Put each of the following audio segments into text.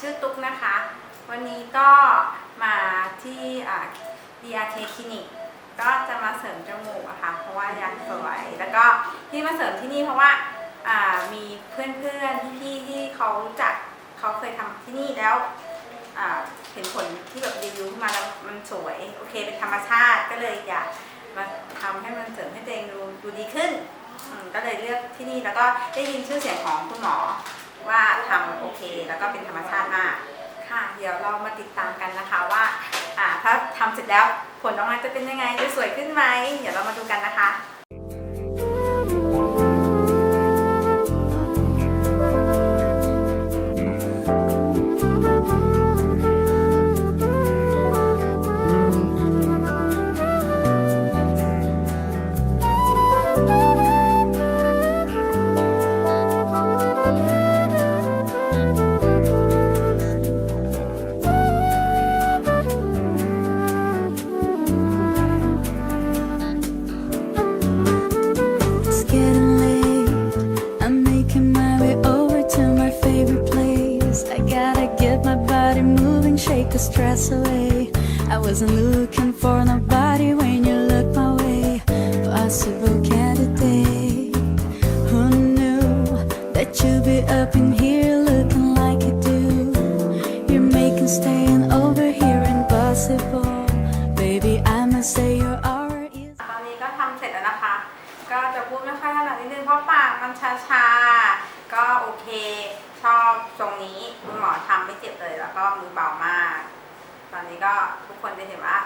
ชื่อตุ๊กนะคะ วันนี้ก็มาที่ DRK คลินิกก็จะมาเสริมจมูกอะค่ะ เพราะว่าอยากสวย แล้วก็ที่มาเสริมที่นี่เพราะว่ามีเพื่อนๆพี่ๆที่เขารู้จักเขาเคยทำที่นี่แล้วเห็นผลที่แบบรีวิวมาแล้วมันสวย โอเคเป็นธรรมชาติก็เลยอยากมาทำให้มันเสริมให้ตัวเองดูดูดีขึ้นก็เลยเลือกที่นี่แล้วก็ได้ยินชื่อเสียงของคุณหมอว่า เค แล้วก็เป็นธรรมชาติมากค่ะ เดี๋ยวเรามาติดตามกันนะคะว่า อ่าถ้าทำเสร็จแล้วผลออกมาจะเป็นยังไงจะสวยขึ้นไหมเดี๋ยวเรา I gotta get my body moving, shake the stress away. I wasn't looking for nobody when you looked my way. Possible candidate. Who knew that you'd be up in here looking like you do? You're making staying over here impossible. Baby, I must say your aura is. ตอนนี้ก็ทำเสร็จแล้วนะคะ ก็จะพูดไม่ค่อยถนัดนิดนึงเพราะปากมันชาๆ ก็โอเค ชอบทรงนี้คุณหมอทำไม่เจ็บเลย แล้วก็มือเบามาก ตอนนี้ก็ทุกคนจะเห็นว่า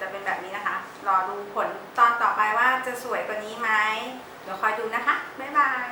จะเป็นแบบนี้นะคะ รอดูผลตอนต่อไปว่าจะสวยกว่านี้ไหมเดี๋ยวคอยดูนะคะ บ๊ายบาย